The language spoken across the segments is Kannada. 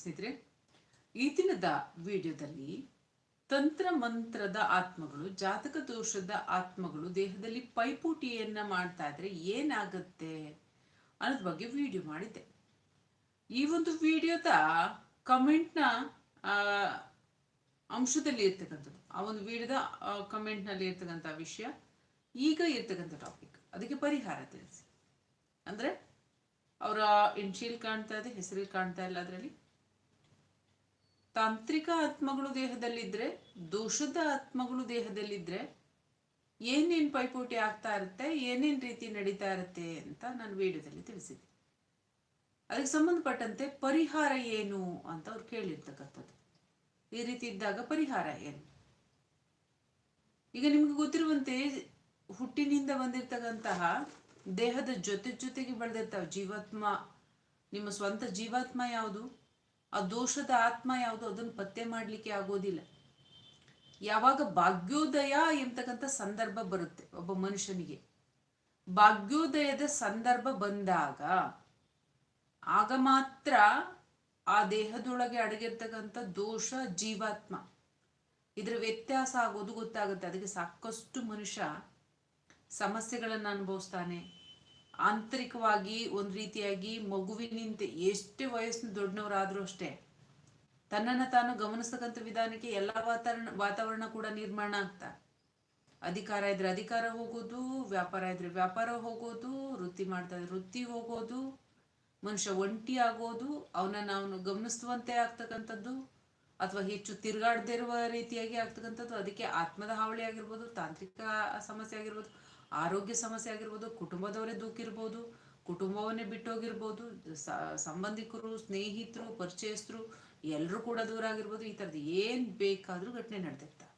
ಸ್ನೇಹಿತರೆ, ಈ ದಿನದ ವಿಡಿಯೋದಲ್ಲಿ ತಂತ್ರ ಮಂತ್ರದ ಆತ್ಮಗಳು, ಜಾತಕ ದೋಷದ ಆತ್ಮಗಳು ದೇಹದಲ್ಲಿ ಪೈಪೋಟಿಯನ್ನ ಮಾಡ್ತಾ ಇದ್ರೆ ಏನಾಗುತ್ತೆ ಅನ್ನೋದ್ ಬಗ್ಗೆ ವಿಡಿಯೋ ಮಾಡಿದ್ದೆ. ಈ ಒಂದು ವಿಡಿಯೋದ ಕಮೆಂಟ್ನ ಅಂಶದಲ್ಲಿ ಇರ್ತಕ್ಕಂಥದ್ದು. ಆ ಒಂದು ವಿಡಿಯೋದ ಕಮೆಂಟ್ನಲ್ಲಿ ಇರ್ತಕ್ಕಂಥ ವಿಷಯ ಈಗ ಇರ್ತಕ್ಕಂಥ ಟಾಪಿಕ್ ಅದಕ್ಕೆ ಪರಿಹಾರ ತಿಳಿಸಿ. ಅಂದ್ರೆ, ಅವರ ಇನ್ಶಿಯಲ್ ಕಾಣ್ತಾ ಇದೆ ಹೆಸರಲ್ಲಿ ಕಾಣ್ತಾ ಇಲ್ಲ ಅದರಲ್ಲಿ. ತಾಂತ್ರಿಕ ಆತ್ಮಗಳು ದೇಹದಲ್ಲಿದ್ದರೆ ದೋಷದ ಆತ್ಮಗಳು ದೇಹದಲ್ಲಿದ್ದರೆ ಏನೇನು ಪೈಪೋಟಿ ಆಗ್ತಾ ಇರುತ್ತೆ, ಏನೇನ್ ರೀತಿ ನಡೀತಾ ಇರುತ್ತೆ ಅಂತ ನಾನು ವಿಡಿಯೋದಲ್ಲಿ ತಿಳಿಸಿದ್ದೆ. ಅದಕ್ಕೆ ಸಂಬಂಧಪಟ್ಟಂತೆ ಪರಿಹಾರ ಏನು ಅಂತ ಅವ್ರು ಕೇಳಿರ್ತಕ್ಕಂಥದ್ದು. ಈ ರೀತಿ ಇದ್ದಾಗ ಪರಿಹಾರ ಏನು? ಈಗ ನಿಮ್ಗೆ ಗೊತ್ತಿರುವಂತೆ, ಹುಟ್ಟಿನಿಂದ ಬಂದಿರತಕ್ಕಂತಹ ದೇಹದ ಜೊತೆ ಜೊತೆಗೆ ಬೆಳೆದಿರ್ತಾವೆ. ಜೀವಾತ್ಮ, ನಿಮ್ಮ ಸ್ವಂತ ಜೀವಾತ್ಮ ಯಾವುದು? ಆ ದೋಷದ ಆತ್ಮ ಯಾವುದು? ಅದನ್ನು ಪತ್ತೆ ಮಾಡಲಿಕ್ಕೆ ಆಗೋದಿಲ್ಲ. ಯಾವಾಗ ಭಾಗ್ಯೋದಯ ಎಂತಕ್ಕಂಥ ಸಂದರ್ಭ ಬರುತ್ತೆ ಒಬ್ಬ ಮನುಷ್ಯನಿಗೆ. ಭಾಗ್ಯೋದಯದ ಸಂದರ್ಭ ಬಂದಾಗ ಆಗ ಮಾತ್ರ ಆ ದೇಹದೊಳಗೆ ಅಡಗಿರ್ತಕ್ಕಂಥ ದೋಷ ಜೀವಾತ್ಮ. ಇದರ ವ್ಯತ್ಯಾಸ ಆಗೋದು ಗೊತ್ತಾಗುತ್ತೆ. ಅದಕ್ಕೆ ಸಾಕಷ್ಟು ಮನುಷ್ಯ ಸಮಸ್ಯೆಗಳನ್ನು ಅನುಭವಿಸ್ತಾನೆ ಆಂತರಿಕವಾಗಿ ಒಂದು ರೀತಿಯಾಗಿ ಮಗುವಿನಿಂದ ಎಷ್ಟೇ ವಯಸ್ಸಿನ ದೊಡ್ಡನವರಾದರೂ ಅಷ್ಟೇ, ತನ್ನನ್ನು ತಾನು ಗಮನಿಸ್ತಕ್ಕಂಥ ವಿಧಾನಕ್ಕೆ ಎಲ್ಲ ವಾತಾವರಣ ವಾತಾವರಣ ಕೂಡ ನಿರ್ಮಾಣ ಆಗ್ತಾ. ಅಧಿಕಾರ ಇದ್ರೆ ಅಧಿಕಾರ ಹೋಗೋದು, ವ್ಯಾಪಾರ ಇದ್ರೆ ವ್ಯಾಪಾರ ಹೋಗೋದು, ವೃತ್ತಿ ಮಾಡ್ತಾ ಇದ್ರೆ ವೃತ್ತಿ ಹೋಗೋದು, ಮನುಷ್ಯ ಒಂಟಿ ಆಗೋದು, ಅವನನ್ನು ಅವನು ಗಮನಿಸುವಂತೆ ಆಗ್ತಕ್ಕಂಥದ್ದು, ಅಥವಾ ಹೆಚ್ಚು ತಿರುಗಾಡದೇ ಇರುವ ರೀತಿಯಾಗಿ ಆಗ್ತಕ್ಕಂಥದ್ದು, ಅದಕ್ಕೆ ಆತ್ಮದ ಹಾವಳಿ ಆಗಿರ್ಬೋದು, ತಾಂತ್ರಿಕ ಸಮಸ್ಯೆ ಆಗಿರ್ಬೋದು. ಆರೋಗ್ಯ ಸಮಸ್ಯೆ ಆಗಿರ್ಬೋದು, ಕುಟುಂಬದವರೇ ದೂಕಿರ್ಬೋದು ಕುಟುಂಬವನ್ನೇ ಬಿಟ್ಟೋಗಿರ್ಬೋದು ಸಂಬಂಧಿಕರು, ಸ್ನೇಹಿತರು, ಪರಿಚಯಸ್ಥರು ಎಲ್ಲರೂ ಕೂಡ ದೂರ ಆಗಿರ್ಬೋದು, ಈ ಥರದ್ದು ಏನು ಬೇಕಾದರೂ ಘಟನೆ ನಡೆದಿರ್ತಾರೆ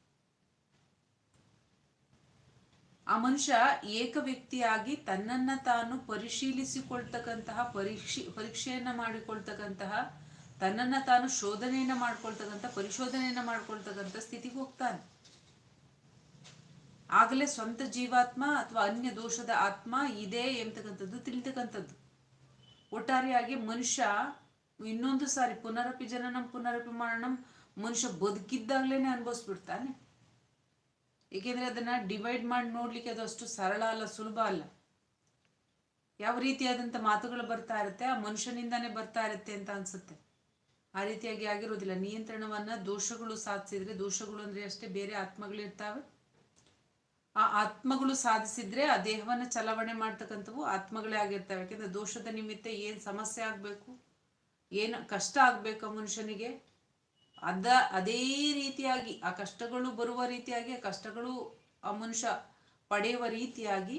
ಆ ಮನುಷ್ಯ ಏಕ ವ್ಯಕ್ತಿಯಾಗಿ ತನ್ನನ್ನ ತಾನು ಪರಿಶೀಲಿಸಿಕೊಳ್ತಕ್ಕಂತಹ, ಪರೀಕ್ಷೆ, ಪರೀಕ್ಷೆಯನ್ನ ಮಾಡಿಕೊಳ್ತಕ್ಕಂತಹ, ತನ್ನನ್ನ ತಾನು ಶೋಧನೆಯನ್ನ ಮಾಡ್ಕೊಳ್ತಕ್ಕಂಥ, ಪರಿಶೋಧನೆಯನ್ನ ಮಾಡ್ಕೊಳ್ತಕ್ಕಂಥ ಸ್ಥಿತಿಗೆ ಹೋಗ್ತಾನೆ. ಆಗಲೇ ಸ್ವಂತ ಜೀವಾತ್ಮ ಅಥವಾ ಅನ್ಯ ದೋಷದ ಆತ್ಮ ಇದೆ ಎಂಬತಕ್ಕಂಥದ್ದು ತಿಳಿತಕ್ಕಂಥದ್ದು. ಒಟ್ಟಾರೆಯಾಗಿ ಮನುಷ್ಯ ಇನ್ನೊಂದು ಸಾರಿ ಪುನರಪಿ ಜನನಂ, ಪುನರಪಿ ಮರಣಂ, ಮನುಷ್ಯ ಬದುಕಿದ್ದಾಗ್ಲೇನೆ ಅನುಭವಿಸ್ಬಿಡ್ತಾನೆ. ಏಕೆಂದ್ರೆ ಅದನ್ನ ಡಿವೈಡ್ ಮಾಡಿ ನೋಡ್ಲಿಕ್ಕೆ ಅದು ಅಷ್ಟು ಸರಳ ಅಲ್ಲ, ಸುಲಭ ಅಲ್ಲ. ಯಾವ ರೀತಿಯಾದಂಥ ಮಾತುಗಳು ಬರ್ತಾ ಇರುತ್ತೆ, ಆ ಮನುಷ್ಯನಿಂದಾನೇ ಬರ್ತಾ ಇರುತ್ತೆ ಅಂತ ಅನ್ಸುತ್ತೆ. ಆ ರೀತಿಯಾಗಿ ಆಗಿರೋದಿಲ್ಲ. ನಿಯಂತ್ರಣವನ್ನ ದೋಷಗಳು ಸಾಧಿಸಿದ್ರೆ ದೋಷಗಳು ಅಂದ್ರೆ ಅಷ್ಟೇ ಬೇರೆ ಆತ್ಮಗಳು ಇರ್ತಾವೆ. ಆ ಆತ್ಮಗಳು ಸಾಧಿಸಿದ್ರೆ ಆ ದೇಹವನ್ನ ಚಲಾವಣೆ ಮಾಡ್ತಕ್ಕಂಥವು ಆತ್ಮಗಳೇ ಆಗಿರ್ತವೆ. ಯಾಕೆಂದ್ರೆ ದೋಷದ ನಿಮಿತ್ತ ಏನು ಸಮಸ್ಯೆ ಆಗಬೇಕು, ಏನು ಕಷ್ಟ ಆಗಬೇಕು ಮನುಷ್ಯನಿಗೆ? ಅದ, ಅದೇ ರೀತಿಯಾಗಿ ಆ ಕಷ್ಟಗಳು ಬರುವ ರೀತಿಯಾಗಿ, ಆ ಕಷ್ಟಗಳು ಆ ಮನುಷ್ಯ ಪಡೆಯುವ ರೀತಿಯಾಗಿ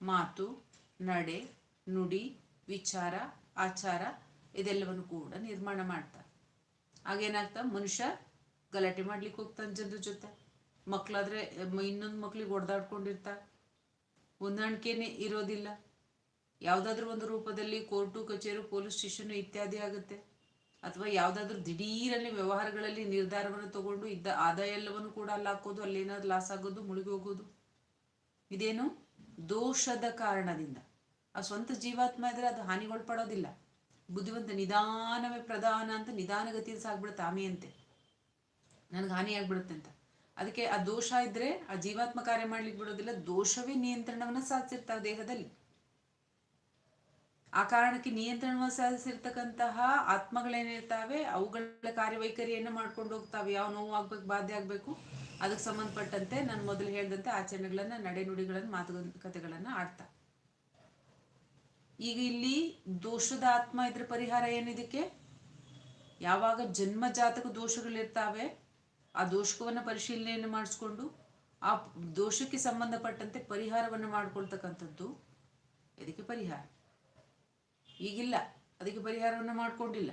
ಮಾತು, ನಡೆ, ನುಡಿ, ವಿಚಾರ, ಆಚಾರ ಇದೆಲ್ಲವನ್ನು ಕೂಡ ನಿರ್ಮಾಣ ಮಾಡ್ತಾರೆ ಆಗೇನಾಗ್ತಾ ಮನುಷ್ಯ ಗಲಾಟೆ ಮಾಡ್ಲಿಕ್ಕೆ ಹೋಗ್ತಾನೆ ಜನರ ಜೊತೆ. ಮಕ್ಕಳಾದ್ರೆ ಇನ್ನೊಂದು ಮಕ್ಳಿಗೆ ಹೊಡೆದಾಡ್ಕೊಂಡಿರ್ತಾರೆ ಹೊಂದಾಣಿಕೆನೆ ಇರೋದಿಲ್ಲ. ಯಾವುದಾದ್ರೂ ಒಂದು ರೂಪದಲ್ಲಿ ಕೋರ್ಟು, ಕಚೇರಿ, ಪೊಲೀಸ್ ಸ್ಟೇಷನ್ ಇತ್ಯಾದಿ ಆಗುತ್ತೆ. ಅಥವಾ ಯಾವುದಾದ್ರೂ ದಿಢೀರಲ್ಲಿ ವ್ಯವಹಾರಗಳಲ್ಲಿ ನಿರ್ಧಾರವನ್ನು ತಗೊಂಡು ಇದ್ದ ಆದಾಯ ಎಲ್ಲವನ್ನು ಕೂಡ ಅಲ್ಲಿ ಹಾಕೋದು, ಅಲ್ಲೇನಾದ್ರು ಲಾಸ್ ಆಗೋದು, ಮುಳುಗಿ ಹೋಗೋದು. ಇದೇನು? ದೋಷದ ಕಾರಣದಿಂದ. ಆ ಸ್ವಂತ ಜೀವಾತ್ಮ ಇದ್ರೆ ಅದು ಹಾನಿಗೊಳ್ಪಡೋದಿಲ್ಲ. ಬುದ್ಧಿವಂತ ನಿಧಾನವೇ ಪ್ರಧಾನ ಅಂತ ನಿಧಾನಗತಿಯಲ್ಲಿ ಸಾಗ್ಬಿಡುತ್ತೆ ಆಮೆಯಂತೆ. ನನಗೆ ಹಾನಿ ಆಗ್ಬಿಡುತ್ತೆ ಅಂತ. ಅದಕ್ಕೆ ಆ ದೋಷ ಇದ್ರೆ ಆ ಜೀವಾತ್ಮ ಕಾರ್ಯ ಮಾಡ್ಲಿಕ್ಕೆ ಬಿಡೋದಿಲ್ಲ, ದೋಷವೇ ನಿಯಂತ್ರಣವನ್ನ ಸಾಧಿಸಿರ್ತಾವೆ ದೇಹದಲ್ಲಿ. ಆ ಕಾರಣಕ್ಕೆ ನಿಯಂತ್ರಣವನ್ನು ಸಾಧಿಸಿರ್ತಕ್ಕಂತಹ ಆತ್ಮಗಳೇನಿರ್ತಾವೆ ಅವುಗಳ ಕಾರ್ಯವೈಖರಿಯನ್ನು ಮಾಡ್ಕೊಂಡು ಹೋಗ್ತಾವೆ. ಯಾವ ನೋವು ಆಗ್ಬೇಕು, ಬಾಧೆ ಆಗ್ಬೇಕು, ಅದಕ್ಕೆ ಸಂಬಂಧಪಟ್ಟಂತೆ ನಾನು ಮೊದಲು ಹೇಳಿದಂತೆ ಆಚರಣೆಗಳನ್ನ, ನಡೆನುಡಿಗಳನ್ನ ಮಾತುಕತೆಗಳನ್ನ ಆಡ್ತಾ. ಈಗ ಇಲ್ಲಿ ದೋಷದ ಆತ್ಮ ಇದ್ರ ಪರಿಹಾರ ಏನಿದಕ್ಕೆ? ಯಾವಾಗ ಜನ್ಮ ಜಾತಕ ದೋಷಗಳಿರ್ತಾವೆ ಆ ದೋಷವನ್ನು ಪರಿಶೀಲನೆಯನ್ನು ಮಾಡಿಸ್ಕೊಂಡು, ಆ ದೋಷಕ್ಕೆ ಸಂಬಂಧಪಟ್ಟಂತೆ ಪರಿಹಾರವನ್ನು ಮಾಡ್ಕೊಳ್ತಕ್ಕಂಥದ್ದು ಇದಕ್ಕೆ ಪರಿಹಾರ? ಈಗಿಲ್ಲ, ಅದಕ್ಕೆ ಪರಿಹಾರವನ್ನು ಮಾಡಿಕೊಂಡಿಲ್ಲ.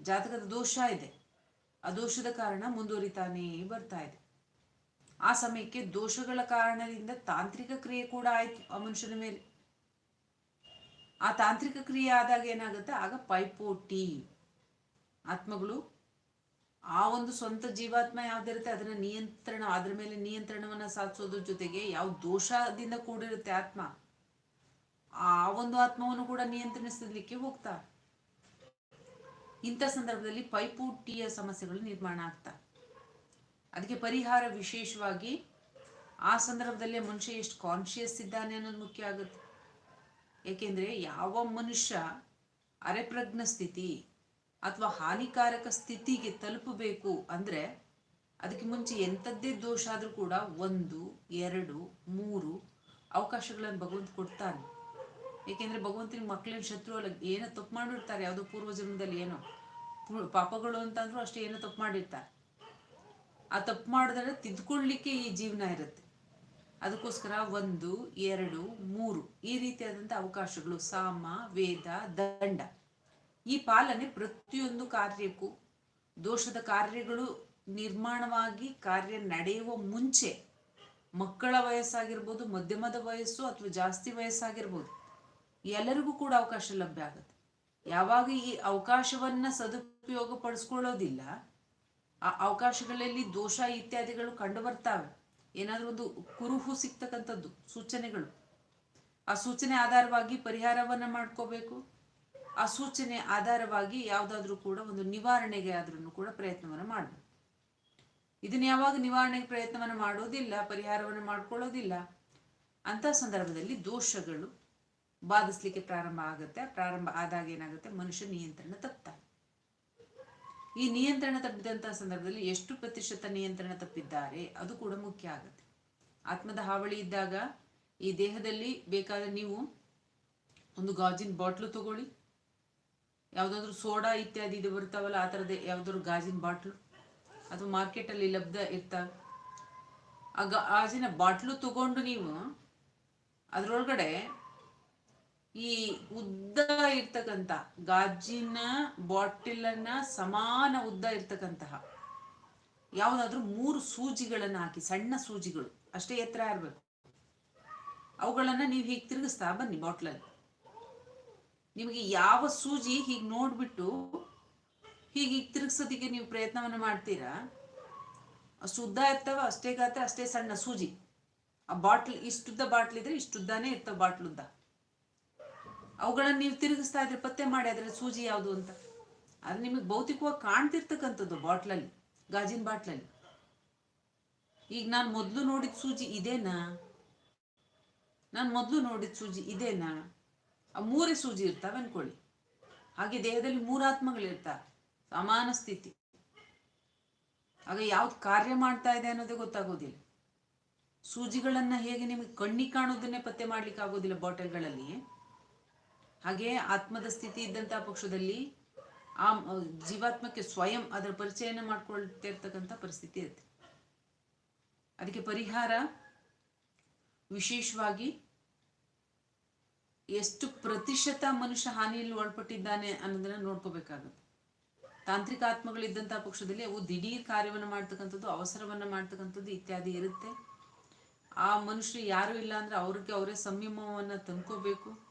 ಜಾತಕದ ದೋಷ ಇದೆ. ಆ ದೋಷದ ಕಾರಣ ಮುಂದುವರಿತಾನೇ ಬರ್ತಾ ಇದೆ. ಆ ಸಮಯಕ್ಕೆ ದೋಷಗಳ ಕಾರಣದಿಂದ ತಾಂತ್ರಿಕ ಕ್ರಿಯೆ ಕೂಡ ಆಯಿತು ಆ ಮನುಷ್ಯನ ಮೇಲೆ. ಆ ತಾಂತ್ರಿಕ ಕ್ರಿಯೆ ಆದಾಗ ಏನಾಗುತ್ತೆ? ಆಗ ಪೈಪೋಟಿ. ಆತ್ಮಗಳು ಆ ಒಂದು ಸ್ವಂತ ಜೀವಾತ್ಮ ಯಾವ್ದಿರುತ್ತೆ? ಅದನ್ನ ನಿಯಂತ್ರಣ, ಅದ್ರ ಮೇಲೆ ನಿಯಂತ್ರಣವನ್ನ ಸಾಧಿಸೋದ್ರ ಜೊತೆಗೆ ಯಾವ ದೋಷದಿಂದ ಕೂಡಿರುತ್ತೆ ಆತ್ಮ? ಆ ಒಂದು ಆತ್ಮವನ್ನು ಕೂಡ ನಿಯಂತ್ರಿಸಲಿಕ್ಕೆ ಹೋಗ್ತಾ. ಇಂಥ ಸಂದರ್ಭದಲ್ಲಿ ಪೈಪೋಟಿಯ ಸಮಸ್ಯೆಗಳು ನಿರ್ಮಾಣ ಆಗ್ತಾ. ಅದಕ್ಕೆ ಪರಿಹಾರ ವಿಶೇಷವಾಗಿ ಆ ಸಂದರ್ಭದಲ್ಲಿ ಮನುಷ್ಯ ಎಷ್ಟು ಕಾನ್ಶಿಯಸ್ ಇದ್ದಾನೆ ಅನ್ನೋದು ಮುಖ್ಯ ಆಗುತ್ತೆ. ಏಕೆಂದರೆ ಯಾವ ಮನುಷ್ಯ ಅರೆಪ್ರಜ್ಞ ಸ್ಥಿತಿ ಅಥವಾ ಹಾನಿಕಾರಕ ಸ್ಥಿತಿಗೆ ತಲುಪಬೇಕು ಅಂದರೆ ಅದಕ್ಕೆ ಮುಂಚೆ ಎಂಥದ್ದೇ ದೋಷ ಆದರೂ ಕೂಡ ಒಂದು, ಎರಡು, ಮೂರು ಅವಕಾಶಗಳನ್ನು ಭಗವಂತ ಕೊಡ್ತಾನೆ. ಏಕೆಂದರೆ ಭಗವಂತನ ಮಕ್ಕಳಿನ ಶತ್ರು ಅಲ್ಲ, ಏನೋ ತಪ್ಪು ಮಾಡಿರ್ತಾರೆ, ಯಾವುದೋ ಪೂರ್ವ ಜನ್ಮದಲ್ಲಿ ಏನೋ ಪಾಪಗಳು ಅಂತಂದ್ರೂ ಅಷ್ಟೇ ಏನೋ ತಪ್ಪು ಮಾಡಿರ್ತಾರೆ. ಆ ತಪ್ಪು ಮಾಡಿದ್ರೆ ತಿದ್ಕೊಳ್ಳಿಕ್ಕೆ ಈ ಜೀವನ ಇರುತ್ತೆ. ಅದಕ್ಕೋಸ್ಕರ ಒಂದು, ಎರಡು, ಮೂರು ಈ ರೀತಿಯಾದಂಥ ಅವಕಾಶಗಳು, ಸಾಮ, ವೇದ, ದಂಡ. ಈ ಪಾಲನೆ ಪ್ರತಿಯೊಂದು ಕಾರ್ಯಕ್ಕೂ, ದೋಷದ ಕಾರ್ಯಗಳು ನಿರ್ಮಾಣವಾಗಿ ಕಾರ್ಯ ನಡೆಯುವ ಮುಂಚೆ ಮಕ್ಕಳ ವಯಸ್ಸಾಗಿರ್ಬೋದು, ಮಧ್ಯಮದ ವಯಸ್ಸು ಅಥವಾ ಜಾಸ್ತಿ ವಯಸ್ಸಾಗಿರ್ಬೋದು, ಎಲ್ಲರಿಗೂ ಕೂಡ ಅವಕಾಶ ಲಭ್ಯ ಆಗುತ್ತೆ. ಯಾವಾಗ ಈ ಅವಕಾಶವನ್ನ ಸದುಪಯೋಗ ಪಡಿಸ್ಕೊಳ್ಳೋದಿಲ್ಲ ಆ ಅವಕಾಶಗಳಲ್ಲಿ ದೋಷ ಇತ್ಯಾದಿಗಳು ಕಂಡು ಬರ್ತಾವೆ ಏನಾದರೂ ಒಂದು ಕುರುಹು ಸಿಗ್ತಕ್ಕಂಥದ್ದು, ಸೂಚನೆಗಳು. ಆ ಸೂಚನೆ ಆಧಾರವಾಗಿ ಪರಿಹಾರವನ್ನ ಮಾಡ್ಕೋಬೇಕು. ಆ ಸೂಚನೆ ಆಧಾರವಾಗಿ ಯಾವುದಾದ್ರೂ ಕೂಡ ಒಂದು ನಿವಾರಣೆಗೆ ಆದ್ರೂ ಕೂಡ ಪ್ರಯತ್ನವನ್ನು ಮಾಡಬೇಕು ಇದನ್ನ ಯಾವಾಗ ನಿವಾರಣೆಗೆ ಪ್ರಯತ್ನವನ್ನು ಮಾಡೋದಿಲ್ಲ, ಪರಿಹಾರವನ್ನು ಮಾಡ್ಕೊಳ್ಳೋದಿಲ್ಲ ಅಂತ ಸಂದರ್ಭದಲ್ಲಿ ದೋಷಗಳು ಬಾಧಿಸ್ಲಿಕ್ಕೆ ಪ್ರಾರಂಭ ಆಗುತ್ತೆ. ಪ್ರಾರಂಭ ಆದಾಗ ಏನಾಗುತ್ತೆ? ಮನುಷ್ಯ ನಿಯಂತ್ರಣ ತಪ್ಪ ಈ ನಿಯಂತ್ರಣ ತಪ್ಪಿದಂತಹ ಸಂದರ್ಭದಲ್ಲಿ ಎಷ್ಟು ಪ್ರತಿಶತ ನಿಯಂತ್ರಣ ತಪ್ಪಿದ್ದಾರೆ? ಅದು ಕೂಡ ಮುಖ್ಯ ಆಗುತ್ತೆ. ಆತ್ಮದ ಹಾವಳಿ ಇದ್ದಾಗ ಈ ದೇಹದಲ್ಲಿ ಬೇಕಾದ ನೀವು ಒಂದು ಗಾಜಿನ ಬಾಟ್ಲು ತಗೊಳ್ಳಿ ಯಾವುದಾದ್ರೂ ಸೋಡಾ ಇತ್ಯಾದಿ ಇದು ಬರ್ತಾವಲ್ಲ ಆ ಥರದ ಯಾವುದಾದ್ರು ಗಾಜಿನ ಬಾಟ್ಲು? ಅಥವಾ ಮಾರ್ಕೆಟಲ್ಲಿ ಲಭ್ಯ ಇರ್ತಾವೆ ಆ ಗಾಜಿನ ಬಾಟ್ಲು ತಗೊಂಡು ನೀವು ಅದರೊಳಗಡೆ ಈ ಉದ್ದ ಇರ್ತಕ್ಕಂಥ ಗಾಜಿನ ಬಾಟಿಲನ್ನು ಸಮಾನ ಉದ್ದ ಇರ್ತಕ್ಕಂತಹ ಯಾವುದಾದ್ರೂ ಮೂರು ಸೂಜಿಗಳನ್ನು ಹಾಕಿ, ಸಣ್ಣ ಸೂಜಿಗಳು, ಅಷ್ಟೇ ಎತ್ತರ ಇರಬೇಕು ಅವುಗಳನ್ನ ನೀವು ಹೀಗೆ ತಿರುಗಿಸ್ತಾ ಬನ್ನಿ ಬಾಟ್ಲಲ್ಲಿ. ನಿಮಗೆ ಯಾವ ಸೂಜಿ ಹೀಗೆ ನೋಡ್ಬಿಟ್ಟು ಹೀಗೆ ತಿರುಗಿಸೋದಕ್ಕೆ ನೀವು ಪ್ರಯತ್ನವನ್ನು ಮಾಡ್ತೀರಾ? ಉದ್ದ ಇರ್ತಾವ, ಅಷ್ಟೇ ಗಾತ್ರ, ಅಷ್ಟೇ ಸಣ್ಣ ಸೂಜಿ. ಆ ಬಾಟ್ಲ್, ಇಷ್ಟುದ್ದ ಬಾಟ್ಲ್ ಇದ್ರೆ ಇಷ್ಟುದ್ದಾನೇ ಇರ್ತವೆ ಬಾಟ್ಲ್ ಉದ್ದ. ಅವುಗಳನ್ನ ನೀವು ತಿರುಗಿಸ್ತಾ ಇದ್ರೆ ಪತ್ತೆ ಮಾಡಿ ಅದರ ಸೂಜಿ ಯಾವುದು ಅಂತ. ಅದು ನಿಮಗೆ ಭೌತಿಕವಾಗಿ ಕಾಣ್ತಿರ್ತಕ್ಕಂಥದ್ದು ಬಾಟ್ಲಲ್ಲಿ, ಗಾಜಿನ ಬಾಟ್ಲಲ್ಲಿ. ಈಗ ನಾನು ಮೊದಲು ನೋಡಿದ ಸೂಜಿ ಇದೇನಾ? ನಾನು ಮೊದಲು ನೋಡಿದ ಸೂಜಿ ಇದೇನಾ? ಆ ಮೂರೇ ಸೂಜಿ ಇರ್ತಾವೆ ಅನ್ಕೊಳ್ಳಿ. ಹಾಗೆ ದೇಹದಲ್ಲಿ ಮೂರಾತ್ಮಗಳಿರ್ತಾವೆ ಸಮಾನ ಸ್ಥಿತಿ. ಆಗ ಯಾವ್ದು ಕಾರ್ಯ ಮಾಡ್ತಾ ಇದೆ ಅನ್ನೋದೇ ಗೊತ್ತಾಗೋದಿಲ್ಲ. ಸೂಜಿಗಳನ್ನ ಹೇಗೆ ನಿಮಗೆ ಕಣ್ಣಿ ಕಾಣೋದನ್ನೇ ಪತ್ತೆ ಮಾಡ್ಲಿಕ್ಕೆ ಆಗೋದಿಲ್ಲ ಬಾಟಲ್ಗಳಲ್ಲಿ. ಹಾಗೆ ಆತ್ಮದ ಸ್ಥಿತಿ ಇದ್ದಂತಹ ಪಕ್ಷದಲ್ಲಿ ಆ ಜೀವಾತ್ಮಕ್ಕೆ ಸ್ವಯಂ ಅದರ ಪರಿಚಯನ ಮಾಡ್ಕೊಳ್ತಾ ಇರ್ತಕ್ಕಂಥ ಪರಿಸ್ಥಿತಿ ಇರುತ್ತೆ. ಅದಕ್ಕೆ ಪರಿಹಾರ ವಿಶೇಷವಾಗಿ ಎಷ್ಟು ಪ್ರತಿಶತ ಮನುಷ್ಯ ಹಾನಿಯಲ್ಲಿ ಒಳಪಟ್ಟಿದ್ದಾನೆ ಅನ್ನೋದನ್ನ ನೋಡ್ಕೋಬೇಕಾಗುತ್ತೆ. ತಾಂತ್ರಿಕ ಆತ್ಮಗಳಿದ್ದಂತಹ ಪಕ್ಷದಲ್ಲಿ ಅವು ದಿಢೀರ್ ಕಾರ್ಯವನ್ನು ಮಾಡ್ತಕ್ಕಂಥದ್ದು, ಅವಸರವನ್ನ ಮಾಡ್ತಕ್ಕಂಥದ್ದು ಇತ್ಯಾದಿ ಇರುತ್ತೆ. ಆ ಮನುಷ್ಯರು ಯಾರು ಇಲ್ಲ ಅಂದ್ರೆ ಅವ್ರಿಗೆ ಅವರೇ ಸಂಯಮವನ್ನ ತಂದ್ಕೋಬೇಕು.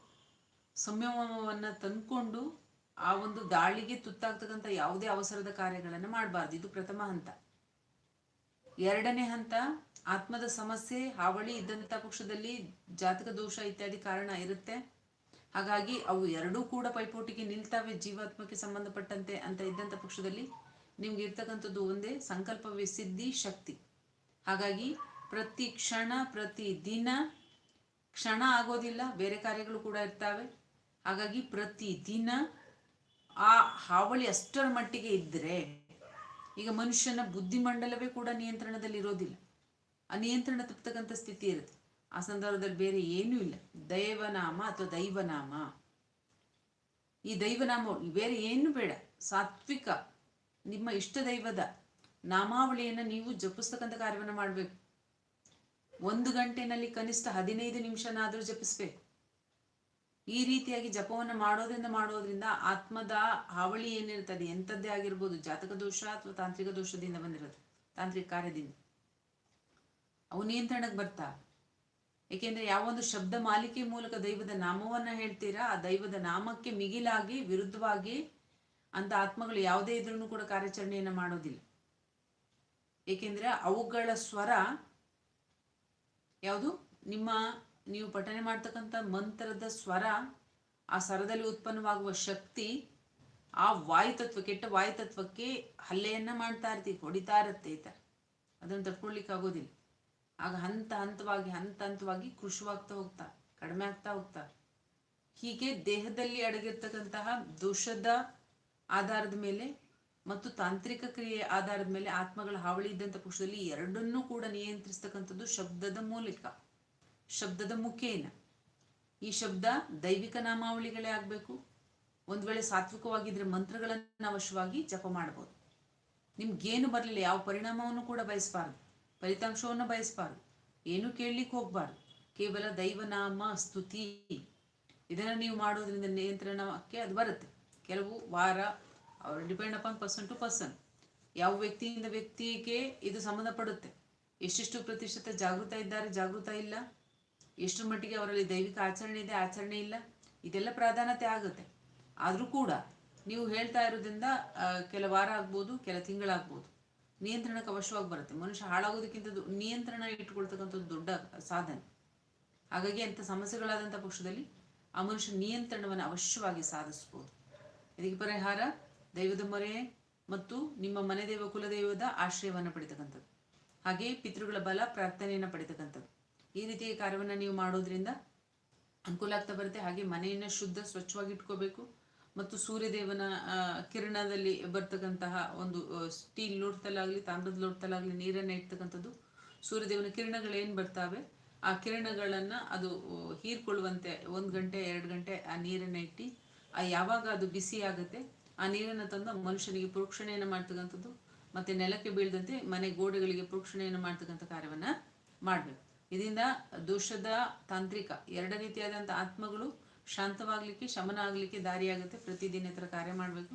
ಸಂಯಮವನ್ನ ತಂದ್ಕೊಂಡು ಆ ಒಂದು ದಾಳಿಗೆ ತುತ್ತಾಗ್ತಕ್ಕಂಥ ಯಾವುದೇ ಅವಸರದ ಕಾರ್ಯಗಳನ್ನು ಮಾಡಬಾರ್ದು. ಇದು ಪ್ರಥಮ ಹಂತ. ಎರಡನೇ ಹಂತ ಆತ್ಮದ ಸಮಸ್ಯೆ, ಹಾವಳಿ ಇದ್ದಂಥ ಪಕ್ಷದಲ್ಲಿ ಜಾತಕ ದೋಷ ಇತ್ಯಾದಿ ಕಾರಣ ಇರುತ್ತೆ. ಹಾಗಾಗಿ ಅವು ಎರಡೂ ಕೂಡ ಪೈಪೋಟಿಗೆ ನಿಲ್ತಾವೆ ಜೀವಾತ್ಮಕ್ಕೆ ಸಂಬಂಧಪಟ್ಟಂತೆ ಅಂತ ಇದ್ದಂಥ ಪಕ್ಷದಲ್ಲಿ ನಿಮ್ಗೆ ಇರ್ತಕ್ಕಂಥದ್ದು ಒಂದೇ ಸಂಕಲ್ಪವೇ ಸಿದ್ಧಿ, ಶಕ್ತಿ. ಹಾಗಾಗಿ ಪ್ರತಿ ಕ್ಷಣ, ಪ್ರತಿ ದಿನ ಕ್ಷಣ ಆಗೋದಿಲ್ಲ, ಬೇರೆ ಕಾರ್ಯಗಳು ಕೂಡ ಇರ್ತವೆ. ಹಾಗಾಗಿ ಪ್ರತಿ ದಿನ ಆ ಹಾವಳಿ ಅಷ್ಟರ ಮಟ್ಟಿಗೆ ಇದ್ದರೆ ಈಗ ಮನುಷ್ಯನ ಬುದ್ಧಿಮಂಡಲವೇ ಕೂಡ ನಿಯಂತ್ರಣದಲ್ಲಿ ಇರೋದಿಲ್ಲ ಆ ನಿಯಂತ್ರಣ ತಪ್ಪತಕ್ಕಂಥ ಸ್ಥಿತಿ ಇರುತ್ತೆ. ಆ ಸಂದರ್ಭದಲ್ಲಿ ಬೇರೆ ಏನೂ ಇಲ್ಲ. ದೈವನಾಮ ಅಥವಾ ದೈವನಾಮ. ಈ ದೈವನಾಮ ಬೇರೆ ಏನು ಬೇಡ. ಸಾತ್ವಿಕ, ನಿಮ್ಮ ಇಷ್ಟ ದೈವದ ನಾಮಾವಳಿಯನ್ನು ನೀವು ಜಪಿಸ್ತಕ್ಕಂಥ ಕಾರ್ಯವನ್ನು ಮಾಡಬೇಕು. ಒಂದು ಗಂಟೆನಲ್ಲಿ ಕನಿಷ್ಠ ಹದಿನೈದು ನಿಮಿಷನಾದರೂ ಜಪಿಸ್ಬೇಕು. ಈ ರೀತಿಯಾಗಿ ಜಪವನ್ನು ಮಾಡೋದ್ರಿಂದ ಮಾಡೋದ್ರಿಂದ ಆತ್ಮದ ಹಾವಳಿ ಏನಿರ್ತದೆ ಎಂಥದ್ದೇ ಆಗಿರ್ಬೋದು. ಜಾತಕ ದೋಷ ಅಥವಾ ತಾಂತ್ರಿಕ ದೋಷದಿಂದ ಬಂದಿರೋದು. ತಾಂತ್ರಿಕ ಕಾರ್ಯದಿಂದ. ಅವು ನಿಯಂತ್ರಣಕ್ಕೆ ಬರ್ತಾ. ಏಕೆಂದ್ರೆ ಯಾವೊಂದು ಶಬ್ದ ಮಾಲಿಕೆ ಮೂಲಕ ದೈವದ ನಾಮವನ್ನ ಹೇಳ್ತೀರಾ, ಆ ದೈವದ ನಾಮಕ್ಕೆ ಮಿಗಿಲಾಗಿ, ವಿರುದ್ಧವಾಗಿ ಅಂತ ಆತ್ಮಗಳು ಯಾವುದೇ ಇದ್ರೂ ಕೂಡ ಕಾರ್ಯಾಚರಣೆಯನ್ನು ಮಾಡೋದಿಲ್ಲ. ಏಕೆಂದ್ರೆ ಅವುಗಳ ಸ್ವರ ಯಾವುದು? ನಿಮ್ಮ, ನೀವು ಪಠನೆ ಮಾಡ್ತಕ್ಕಂಥ ಮಂತ್ರದ ಸ್ವರ, ಆ ಸ್ವರದಲ್ಲಿ ಉತ್ಪನ್ನವಾಗುವ ಶಕ್ತಿ, ಆ ವಾಯುತತ್ವ ಕೆಟ್ಟ ವಾಯುತತ್ವಕ್ಕೆ ಹಲ್ಲೆಯನ್ನ ಮಾಡ್ತಾ ಇರ್ತೀವಿ, ಹೊಡಿತಾ ಇರುತ್ತೆ ಈ ಥರ. ಅದನ್ನು ತಡ್ಕೊಳ್ಲಿಕ್ಕೆ ಆಗೋದಿಲ್ಲ ಆಗ ಹಂತ ಹಂತವಾಗಿ ಹಂತ ಹಂತವಾಗಿ ಕೃಷವಾಗ್ತಾ ಹೋಗ್ತಾ, ಕಡಿಮೆ ಆಗ್ತಾ ಹೋಗ್ತಾ. ಹೀಗೆ ದೇಹದಲ್ಲಿ ಅಡಗಿರ್ತಕ್ಕಂತಹ ದೋಷದ ಆಧಾರದ ಮೇಲೆ ಮತ್ತು ತಾಂತ್ರಿಕ ಕ್ರಿಯೆ ಆಧಾರದ ಮೇಲೆ ಆತ್ಮಗಳ ಹಾವಳಿ ಇದ್ದಂಥ ಪಕ್ಷದಲ್ಲಿ ಎರಡನ್ನೂ ಕೂಡ ನಿಯಂತ್ರಿಸ್ತಕ್ಕಂಥದ್ದು ಶಬ್ದದ ಮೂಲಕ, ಶಬ್ದದ ಮುಖೇನ. ಈ ಶಬ್ದ ದೈವಿಕ ನಾಮಾವಳಿಗಳೇ ಆಗಬೇಕು. ಒಂದು ವೇಳೆ ಸಾತ್ವಿಕವಾಗಿದ್ರೆ ಮಂತ್ರಗಳನ್ನು ಅವಶ್ಯವಾಗಿ ಜಪ ಮಾಡಬಹುದು. ನಿಮ್ಗೇನು ಬರಲಿಲ್ಲ, ಯಾವ ಪರಿಣಾಮವನ್ನು ಕೂಡ ಬಯಸಬಾರ್ದು. ಫಲಿತಾಂಶವನ್ನು ಬಯಸಬಾರ್ದು. ಏನು ಕೇಳಲಿಕ್ಕೆ ಹೋಗಬಾರ್ದು. ಕೇವಲ ದೈವನಾಮ, ಸ್ತುತಿ. ಇದನ್ನು ನೀವು ಮಾಡೋದ್ರಿಂದ ನಿಯಂತ್ರಣಕ್ಕೆ ಅದು ಬರುತ್ತೆ. ಕೆಲವು ವಾರ ಅವ್ರು depend upon person to person ಯಾವ ವ್ಯಕ್ತಿಯಿಂದ ವ್ಯಕ್ತಿಗೆ ಇದು ಸಂಬಂಧಪಡುತ್ತೆ? ಎಷ್ಟೆಷ್ಟು ಪ್ರತಿಶತ ಜಾಗೃತ ಇದ್ದಾರೆ, ಜಾಗೃತ ಇಲ್ಲ? ಎಷ್ಟು ಮಟ್ಟಿಗೆ ಅವರಲ್ಲಿ ದೈವಿಕ ಆಚರಣೆ ಇದೆ, ಆಚರಣೆ ಇಲ್ಲ? ಇದೆಲ್ಲ ಪ್ರಾಧಾನ್ಯತೆ ಆಗುತ್ತೆ. ಆದರೂ ಕೂಡ ನೀವು ಹೇಳ್ತಾ ಇರೋದ್ರಿಂದ ಕೆಲ ವಾರ ಆಗ್ಬೋದು, ಕೆಲ ತಿಂಗಳಾಗ್ಬೋದು. ನಿಯಂತ್ರಣಕ್ಕೆ ಅವಶ್ಯವಾಗಿ ಬರುತ್ತೆ. ಮನುಷ್ಯ ಹಾಳಾಗೋದಕ್ಕಿಂತ ನಿಯಂತ್ರಣ ಇಟ್ಕೊಳ್ತಕ್ಕಂಥದ್ದು ದೊಡ್ಡ ಸಾಧನೆ. ಹಾಗಾಗಿ ಅಂಥ ಸಮಸ್ಯೆಗಳಾದಂಥ ಪಕ್ಷದಲ್ಲಿ ಆ ಮನುಷ್ಯ ನಿಯಂತ್ರಣವನ್ನು ಅವಶ್ಯವಾಗಿ ಸಾಧಿಸ್ಬೋದು. ಇದಕ್ಕೆ ಪರಿಹಾರ ದೈವದ ಮೊರೆ ಮತ್ತು ನಿಮ್ಮ ಮನೆ ದೇವ, ಕುಲದೈವದ ಆಶ್ರಯವನ್ನು ಪಡಿತಕ್ಕಂಥದ್ದು. ಹಾಗೆ ಪಿತೃಗಳ ಬಲ ಪ್ರಾರ್ಥನೆಯನ್ನು ಪಡಿತಕ್ಕಂಥದ್ದು. ಈ ರೀತಿಯ ಕಾರ್ಯವನ್ನು ನೀವು ಮಾಡೋದ್ರಿಂದ ಅನುಕೂಲ ಆಗ್ತಾ ಬರುತ್ತೆ. ಹಾಗೆ ಮನೆಯನ್ನು ಶುದ್ಧ, ಸ್ವಚ್ಛವಾಗಿ ಇಟ್ಕೋಬೇಕು. ಮತ್ತು ಸೂರ್ಯದೇವನ ಕಿರಣದಲ್ಲಿ ಬರ್ತಕ್ಕಂತಹ ಒಂದು ಸ್ಟೀಲ್ ಲೋಟದಲ್ಲಾಗಲಿ, ತಾಮ್ರದ ಲೋಟದಲ್ಲಾಗಲಿ ನೀರನ್ನು ಇಡ್ತಕ್ಕಂಥದ್ದು, ಸೂರ್ಯದೇವನ ಕಿರಣಗಳು ಏನು ಬರ್ತಾವೆ? ಆ ಕಿರಣಗಳನ್ನು ಅದು ಹೀರ್ಕೊಳ್ಳುವಂತೆ ಒಂದು ಗಂಟೆ, ಎರಡು ಗಂಟೆ ಆ ನೀರನ್ನು ಇಟ್ಟು, ಆ ಯಾವಾಗ ಅದು ಬಿಸಿ ಆಗುತ್ತೆ, ಆ ನೀರನ್ನು ತಂದು ಮನುಷ್ಯನಿಗೆ ಪ್ರೋಕ್ಷಣೆಯನ್ನು ಮಾಡ್ತಕ್ಕಂಥದ್ದು, ಮತ್ತೆ ನೆಲಕ್ಕೆ ಬೀಳದಂತೆ ಮನೆ ಗೋಡೆಗಳಿಗೆ ಪ್ರೋಕ್ಷಣೆಯನ್ನು ಮಾಡ್ತಕ್ಕಂಥ ಕಾರ್ಯವನ್ನ ಮಾಡಬೇಕು. ಇದರಿಂದ ದೋಷದ ತಾಂತ್ರಿಕ ಎರಡು ರೀತಿಯಾದಂಥ ಆತ್ಮಗಳು ಶಾಂತವಾಗಲಿಕ್ಕೆ ಶಮನ ಆಗಲಿಕ್ಕೆ ದಾರಿಯಾಗುತ್ತೆ ಪ್ರತಿದಿನ ಥರ ಕಾರ್ಯ ಮಾಡಬೇಕು.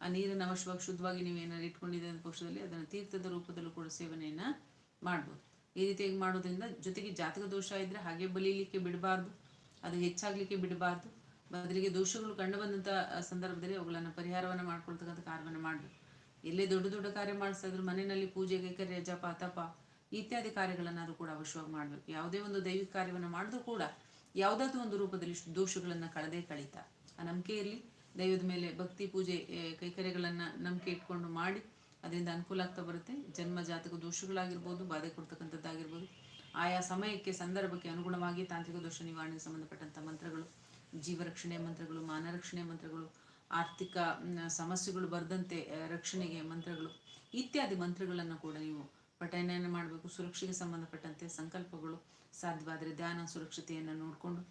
ಆ ನೀರನ್ನು ಅವಶ್ಯವಾಗಿ ಶುದ್ಧವಾಗಿ ನೀವು ಏನಾದ್ರು ಇಟ್ಕೊಂಡಿದ್ದ ಪಕ್ಷದಲ್ಲಿ ಅದನ್ನು ತೀರ್ಥದ ರೂಪದಲ್ಲೂ ಕೂಡ ಸೇವನೆಯನ್ನು ಮಾಡ್ಬೋದು. ಈ ರೀತಿಯಾಗಿ ಮಾಡೋದ್ರಿಂದ ಜೊತೆಗೆ ಜಾತಕ ದೋಷ ಇದ್ದರೆ ಹಾಗೆ ಬಲೀಲಿಕ್ಕೆ ಬಿಡಬಾರ್ದು. ಅದು ಹೆಚ್ಚಾಗಲಿಕ್ಕೆ ಬಿಡಬಾರ್ದು. ಬದಲಿಗೆ ದೋಷಗಳು ಕಂಡು ಬಂದಂಥ ಸಂದರ್ಭದಲ್ಲಿ ಅವುಗಳನ್ನು ಪರಿಹಾರವನ್ನು ಮಾಡ್ಕೊಳ್ತಕ್ಕಂಥ ಕಾರ್ಯವನ್ನು ಮಾಡಬೇಕು. ಎಲ್ಲೇ ದೊಡ್ಡ ದೊಡ್ಡ ಕಾರ್ಯ ಮಾಡಿಸ್ತಾ ಇದ್ರು ಮನೆಯಲ್ಲಿ ಪೂಜೆ, ಕೈಕರ್ಯ, ಜಪ, ತಪ, ಇತ್ಯಾದಿ ಕಾರ್ಯಗಳನ್ನಾದರೂ ಕೂಡ ಅವಶ್ಯವಾಗಿ ಮಾಡಬೇಕು. ಯಾವುದೇ ಒಂದು ದೈವಿಕ ಕಾರ್ಯವನ್ನು ಮಾಡಿದ್ರೂ ಕೂಡ ಯಾವುದಾದ್ರೂ ಒಂದು ರೂಪದಲ್ಲಿ ದೋಷಗಳನ್ನ ಕಳೆದೇ ಕಳೀತಾ. ಆ ನಂಬಿಕೆ ಇರಲಿ ದೈವದ ಮೇಲೆ ಭಕ್ತಿ ಪೂಜೆ ಕೈಕರ್ಯಗಳನ್ನ ನಂಬಿಕೆ ಇಟ್ಕೊಂಡು ಮಾಡಿ, ಅದರಿಂದ ಅನುಕೂಲ ಆಗ್ತಾ ಬರುತ್ತೆ. ಜನ್ಮ, ಜಾತಕ ದೋಷಗಳಾಗಿರ್ಬೋದು, ಬಾಧೆ ಕೊಡ್ತಕ್ಕಂಥದ್ದಾಗಿರ್ಬೋದು. ಆಯಾ ಸಮಯಕ್ಕೆ, ಸಂದರ್ಭಕ್ಕೆ ಅನುಗುಣವಾಗಿ ತಾಂತ್ರಿಕ ದೋಷ ನಿವಾರಣೆಗೆ ಸಂಬಂಧಪಟ್ಟಂಥ ಮಂತ್ರಗಳು ಜೀವರಕ್ಷಣೆ ಮಂತ್ರಗಳು ಮಾನರಕ್ಷಣೆ ಮಂತ್ರಗಳು, ಆರ್ಥಿಕ ಸಮಸ್ಯೆಗಳು ಬರದಂತೆ ರಕ್ಷಣೆಗೆ ಮಂತ್ರಗಳು, ಇತ್ಯಾದಿ ಮಂತ್ರಗಳನ್ನು ಕೂಡ ನೀವು ಪಠಣೆಯನ್ನು ಮಾಡಬೇಕು. ಸುರಕ್ಷೆಗೆ ಸಂಬಂಧಪಟ್ಟಂತೆ ಸಂಕಲ್ಪಗಳು ಸಾಧ್ಯವಾದರೆ ಧ್ಯಾನ, ಸುರಕ್ಷತೆಯನ್ನು ನೋಡಿಕೊಂಡು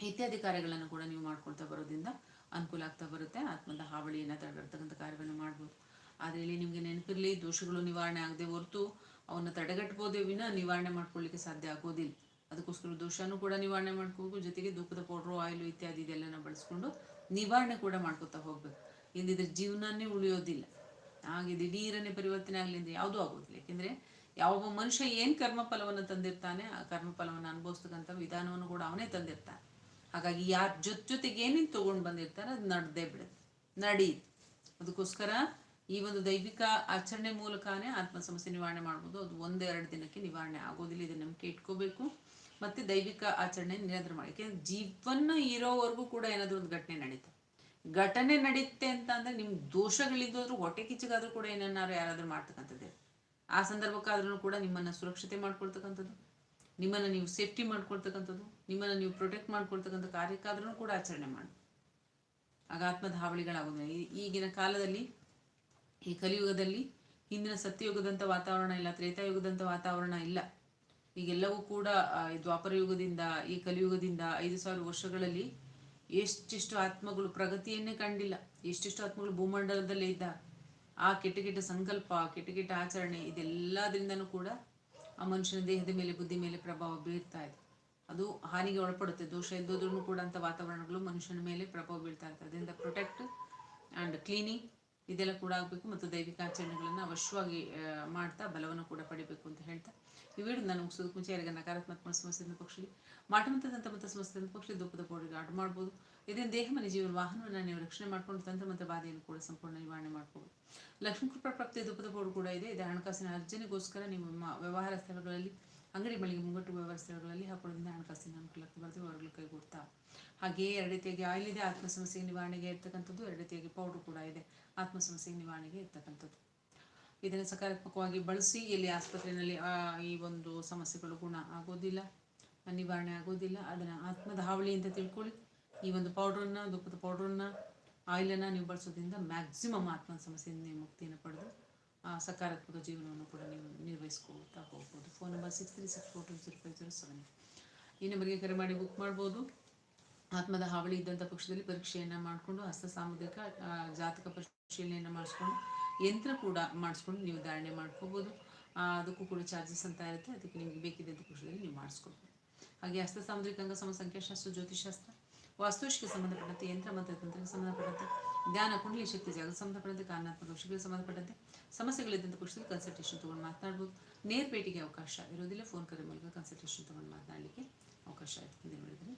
ಇತ್ಯಾದಿ ಕಾರ್ಯಗಳನ್ನು ಕೂಡ ನೀವು ಮಾಡ್ಕೊಳ್ತಾ ಬರೋದ್ರಿಂದ ಅನುಕೂಲ ಆಗ್ತಾ ಬರುತ್ತೆ. ಆತ್ಮದ ಹಾವಳಿಯನ್ನು ತಡೆಗಟ್ಟತಕ್ಕಂಥ ಕಾರ್ಯವನ್ನು ಮಾಡ್ಬೋದು. ಆದರೆ ಇಲ್ಲಿ ನಿಮಗೆ ನೆನಪಿರಲಿ, ದೋಷಗಳು ನಿವಾರಣೆ ಆಗದೆ ಹೊರತು ಅವನ್ನ ತಡೆಗಟ್ಬೋದೇ ವಿನ ನಿವಾರಣೆ ಮಾಡ್ಕೊಳ್ಳಿಕ್ಕೆ ಸಾಧ್ಯ ಆಗೋದಿಲ್ಲ. ಅದಕ್ಕೋಸ್ಕರ ದೋಷನೂ ಕೂಡ ನಿವಾರಣೆ ಮಾಡ್ಕೋಬೇಕು. ಜೊತೆಗೆ ದುಃಖದ ಪೌಡ್ರು, ಆಯಿಲು ಇತ್ಯಾದಿ ಇದೆಲ್ಲನ ಬಳಸ್ಕೊಂಡು ನಿವಾರಣೆ ಕೂಡ ಮಾಡ್ಕೊತಾ ಹೋಗ್ಬೇಕು. ಇಂದಿದ್ರೆ ಜೀವನನೇ ಉಳಿಯೋದಿಲ್ಲ. ಹಾಗೆ ದಿಢೀರನೆ ಪರಿವರ್ತನೆ ಆಗಲಿ ಅಂದ್ರೆ ಯಾವುದೂ ಆಗೋದಿಲ್ಲ. ಯಾಕೆಂದ್ರೆ ಯಾವ ಮನುಷ್ಯ ಏನು ಕರ್ಮಫಲವನ್ನು ತಂದಿರ್ತಾನೆ, ಆ ಕರ್ಮಫಲವನ್ನು ಅನುಭವಿಸ್ತಕ್ಕಂಥ ವಿಧಾನವನ್ನು ಕೂಡ ಅವನೇ ತಂದಿರ್ತಾನೆ. ಹಾಗಾಗಿ ಯಾರ ಜೊತೆ ಜೊತೆಗೆ ಏನೇನು ತೊಗೊಂಡು ಬಂದಿರ್ತಾರೆ ಅದು ನಡೆದೇ ಬಿಡುತ್ತೆ. ನಡೀತು ಅದಕ್ಕೋಸ್ಕರ ಈ ಒಂದು ದೈವಿಕ ಆಚರಣೆ ಮೂಲಕನೇ ಆತ್ಮ ಸಮಸ್ಯೆ ನಿವಾರಣೆ ಮಾಡ್ಬೋದು. ಅದು ಒಂದೆರಡು ದಿನಕ್ಕೆ ನಿವಾರಣೆ ಆಗೋದಿಲ್ಲ. ಇದನ್ನ ನಂಬಿಕೆ ಇಟ್ಕೋಬೇಕು. ಮತ್ತೆ ದೈವಿಕ ಆಚರಣೆ ನಿರಂತರ ಮಾಡಿ ಯಾಕೆಂದ್ರೆ ಜೀವನ ಇರೋವರೆಗೂ ಕೂಡ ಏನಾದರೂ ಒಂದು ಘಟನೆ ನಡೆಯುತ್ತೆ ಘಟನೆ ನಡೀತೆ ಅಂತ ಅಂದ್ರೆ ನಿಮ್ ದೋಷಗಳಿದ್ದಾದ್ರೂ ಹೊಟ್ಟೆ ಕಿಚ್ಚಿಗಾದ್ರೂ ಕೂಡ ಏನನ್ನಾರು ಯಾರಾದ್ರೂ ಮಾಡ್ತಕ್ಕಂಥದ್ದೇ ಆ ಸಂದರ್ಭಕ್ಕಾದ್ರೂ ಕೂಡ ನಿಮ್ಮನ್ನ ಸುರಕ್ಷತೆ ಮಾಡ್ಕೊಳ್ತಕ್ಕಂಥದ್ದು. ನಿಮ್ಮನ್ನ ನೀವು ಸೇಫ್ಟಿ ಮಾಡ್ಕೊಳ್ತಕ್ಕಂಥದ್ದು. ನಿಮ್ಮನ್ನ ನೀವು ಪ್ರೊಟೆಕ್ಟ್ ಮಾಡ್ಕೊಳ್ತಕ್ಕಂಥ ಕಾರ್ಯಕ್ಕಾದ್ರೂ ಕೂಡ ಆಚರಣೆ ಮಾಡಿ. ಆಗ ಆತ್ಮದ ಹಾವಳಿಗಳಾಗೋದಿಲ್ಲ ಈಗಿನ ಕಾಲದಲ್ಲಿ, ಈ ಕಲಿಯುಗದಲ್ಲಿ ಹಿಂದಿನ ಸತ್ಯಯುಗದಂಥ ವಾತಾವರಣ ಇಲ್ಲ, ತ್ರೇತಾಯುಗದಂಥ ವಾತಾವರಣ ಇಲ್ಲ. ಈಗೆಲ್ಲವೂ ಕೂಡ ದ್ವಾಪರ ಯುಗದಿಂದ, ಈ ಕಲಿಯುಗದಿಂದ ಐದು ಸಾವಿರ ವರ್ಷಗಳಲ್ಲಿ ಎಷ್ಟೆಷ್ಟು ಆತ್ಮಗಳು ಪ್ರಗತಿಯನ್ನೇ ಕಂಡಿಲ್ಲ. ಎಷ್ಟೆಷ್ಟು ಆತ್ಮಗಳು ಭೂಮಂಡಲದಲ್ಲೇ ಇದ್ದ. ಆ ಕೆಟ್ಟ ಕೆಟ್ಟ ಸಂಕಲ್ಪ, ಕೆಟ್ಟ ಕೆಟ್ಟ ಆಚರಣೆ ಇದೆಲ್ಲದರಿಂದನೂ ಕೂಡ ಆ ಮನುಷ್ಯನ ದೇಹದ ಮೇಲೆ, ಬುದ್ಧಿ ಮೇಲೆ ಪ್ರಭಾವ ಬೀರ್ತಾ ಇದೆ. ಅದು ಹಾನಿಗೆ ಒಳಪಡುತ್ತೆ. ದೋಷ ಇದ್ದೋದ್ರೂ ಕೂಡ ಅಂತ ವಾತಾವರಣಗಳು ಮನುಷ್ಯನ ಮೇಲೆ ಪ್ರಭಾವ ಬೀಳ್ತಾ ಇರ್ತದೆ. ಅದರಿಂದ ಪ್ರೊಟೆಕ್ಟ್ ಆ್ಯಂಡ್ ಕ್ಲೀನಿಂಗ್ ಇದೆಲ್ಲ ಕೂಡ ಆಗಬೇಕು ಮತ್ತು ದೈವಿಕ ಆಚರಣೆಗಳನ್ನು ಅವಶ್ಯವಾಗಿ ಮಾಡ್ತಾ ಬಲವನ್ನು ಕೂಡ ಪಡಿಬೇಕು ಅಂತ ಹೇಳ್ತಾ. ಈ ವಿಡಿಯೋ ನಾನು ಮುಗಿಸೋದಕ್ಕೆ ಮುಂಚೆ ಯಾರಿಗೆ ನಕಾರಾತ್ಮಕ ಸಮಸ್ಯೆಯನ್ನು ಪಕ್ಷಿ ಮಾಟಮಂತದಂತ ಮತ್ತು ಸಮಸ್ಯೆಯನ್ನು ಪಕ್ಷಿ ದುಃಖದ ಪೌಡಿಗೆ ಆಡ್ ಮಾಡ್ಬೋದು. ಇದರಿಂದ ದೇಹ, ಮನೆ, ಜೀವನ, ವಾಹನವನ್ನು ನೀವು ರಕ್ಷಣೆ ಮಾಡಿಕೊಂಡು ತಂತ್ರ ಮತ್ತು ಬಾಧೆಯನ್ನು ಕೂಡ ಸಂಪೂರ್ಣ ನಿವಾರಣೆ ಮಾಡ್ಕೋಬೋದು ಲಕ್ಷ್ಮೀ ಕೃಪಾ ಪ್ರಾಪ್ತಿಯ ದುಃಖದ ಪೌಡರ್ ಕೂಡ ಇದೆ. ಇದು ಹಣಕಾಸಿನ ಅರ್ಜನೆಗೋಸ್ಕರ ನಿಮ್ಮ ವ್ಯವಹಾರ ಸ್ಥಳಗಳಲ್ಲಿ ಅಂಗಡಿ ಮಳಿಗೆ ಮುಂಗಟ್ಟು ವ್ಯವಸ್ಥೆಗಳಲ್ಲಿ ಹಾಕೊಳ್ಳೋದ್ರಿಂದ ಹಣಕಾಸಿನ ಅನುಕೂಲಕ್ಕೆ ಬರೆದು ಹೊರಗಳು ಕೈಗೂಡ್ತಾ ಹಾಗೆಯೇ ಎರಡು ರೀತಿಯಾಗಿ ಆಯಿಲ್ ಇದೆ ಆತ್ಮ ಸಮಸ್ಯೆ ನಿವಾರಣೆಗೆ ಇರ್ತಕ್ಕಂಥದ್ದು ಎರಡು ರೀತಿಯಾಗಿ ಪೌಡ್ರ್ ಕೂಡ ಇದೆ. ಆತ್ಮ ಸಮಸ್ಯೆ ನಿವಾರಣೆಗೆ ಇರ್ತಕ್ಕಂಥದ್ದು. ಇದನ್ನು ಸಕಾರಾತ್ಮಕವಾಗಿ ಬಳಸಿ ಇಲ್ಲಿ ಆಸ್ಪತ್ರೆಯಲ್ಲಿ ಈ ಒಂದು ಸಮಸ್ಯೆಗಳು ಗುಣ ಆಗೋದಿಲ್ಲ, ನಿವಾರಣೆ ಆಗೋದಿಲ್ಲ. ಅದನ್ನು ಆತ್ಮದ ಹಾವಳಿ ಅಂತ ತಿಳ್ಕೊಳ್ಳಿ. ಈ ಒಂದು ಪೌಡ್ರನ್ನು ದುಃಖದ ಪೌಡ್ರನ್ನು, ಆಯಿಲನ್ನು ನೀವು ಬಳಸೋದ್ರಿಂದ ಮ್ಯಾಕ್ಸಿಮಮ್ ಆತ್ಮ ಸಮಸ್ಯೆಯಿಂದ ಮುಕ್ತಿಯನ್ನು ಪಡೆದು ಸಕಾರಾತ್ಮಕ ಜೀವನವನ್ನು ಕೂಡ ನೀವು ನಿರ್ವಹಿಸ್ಕೊಳ್ತಾ ಹೋಗ್ಬೋದು. Phone number six three six four two zero five zero seven ಈ ನಂಬರ್ಗೆ ಕರೆ ಮಾಡಿ ಬುಕ್ ಮಾಡ್ಬೋದು. ಆತ್ಮದ ಹಾವಳಿ ಇದ್ದಂಥ ಪಕ್ಷದಲ್ಲಿ ಪರೀಕ್ಷೆಯನ್ನು ಮಾಡಿಕೊಂಡು, ಹಸ್ತ ಸಾಮುದ್ರಿಕ ಜಾತಕ ಪರಿಶೀಲನೆಯನ್ನು ಮಾಡಿಸ್ಕೊಂಡು, ಯಂತ್ರ ಕೂಡ ಮಾಡಿಸ್ಕೊಂಡು ನೀವು ಧಾರಣೆ ಮಾಡ್ಕೋಬೋದು. ಅದಕ್ಕೂ ಕೂಡ ಚಾರ್ಜಸ್ ಅಂತ ಇರುತ್ತೆ. ಅದಕ್ಕೆ ನಿಮಗೆ ಬೇಕಿದ್ದಂಥ ಪಕ್ಷದಲ್ಲಿ ನೀವು ಮಾಡಿಸ್ಕೊಳ್ಬೋದು. ಹಾಗೆ ಹಸ್ತ ಸಾಮುದ್ರಿಕ ಅಂಗಸಮ, ಸಂಖ್ಯಾಶಾಸ್ತ್ರ, ಜ್ಯೋತಿಷಾಸ್ತ್ರ ವಾಸ್ತುಶಿಗೆ ಸಂಬಂಧಪಟ್ಟಂತೆ, ಯಂತ್ರ ಮತ್ತು ತಂತ್ರಕ್ಕೆ ಸಂಬಂಧಪಟ್ಟಂತೆ, ಜ್ಞಾನ, ಕುಂಡಲಿ ಶಕ್ತಿ ಜಾಗಕ್ಕೆ ಸಂಬಂಧಪಟ್ಟಂತೆ, ಕಾರಣಾತ್ಮಕ ವಿಷಯಗಳಿಗೆ ಸಂಬಂಧಪಟ್ಟಂತೆ ಸಮಸ್ಯೆಗಳಿದ್ದಂಥ ಪಕ್ಷದಲ್ಲಿ ಕನ್ಸಲ್ಟೇಷನ್ ತೊಗೊಂಡು ಮಾತನಾಡ್ಬೋದು ನೇರ ಭೇಟಿಗೆ ಅವಕಾಶ ಇರೋದಿಲ್ಲ ಫೋನ್ ಕರೆ ಮೂಲಕ ಕನ್ಸಲ್ಟೇಷನ್ ತೊಗೊಂಡು ಮಾತನಾಡಲಿಕ್ಕೆ ಅವಕಾಶ ಭೇಟಿ ಮಾಡ್ತೀನಿ.